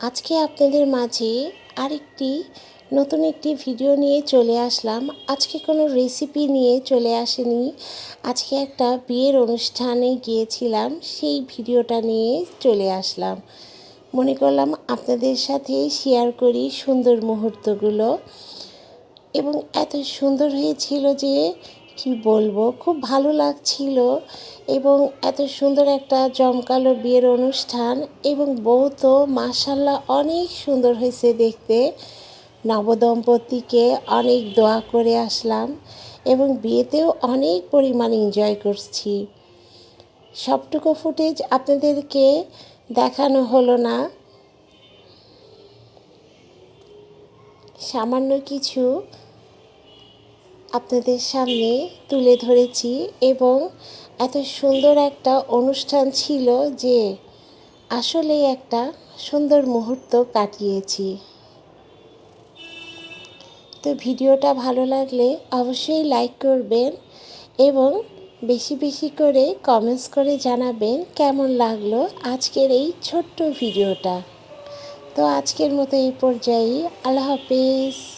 আজকে আপনাদের মাঝে আরেকটি, নতুন একটি ভিডিও নিয়ে চলে আসলাম। আজকে কোনো রেসিপি নিয়ে চলে আসেনি। আজকে একটা বিয়ের অনুষ্ঠানে গিয়েছিলাম, সেই ভিডিওটা নিয়ে চলে আসলাম। মনে করলাম আপনাদের সাথে শেয়ার করি সুন্দর মুহূর্তগুলো। এবং এত সুন্দর হয়েছিল যে কি বলব? খুব ভালো লাগছিল এবং এত সুন্দর একটা জমকালো বিয়ের অনুষ্ঠান এবং বউ তো মাসাল্লাহ অনেক সুন্দর হয়েছে দেখতে। নবদম্পতিকে অনেক দোয়া করে আসলাম এবং বিয়েতেও অনেক পরিমাণ এনজয় করছি। সবটুকু ফুটেজ আপনাদেরকে দেখানো হলো না। সামান্য কিছু আপনাদের সামনে তুলে ধরেছি এবং এত সুন্দর একটা অনুষ্ঠান ছিল যে আসলে একটা সুন্দর মুহূর্ত কাটিয়েছি। তো ভিডিওটা ভালো লাগলে অবশ্যই লাইক করবেন এবং বেশি বেশি করে কমেন্টস করে জানাবেন কেমন লাগল আজকের এই ছোট্ট ভিডিওটা। তো আজকের মতো এই পর্যায়ে আল্লাহ হাফিজ।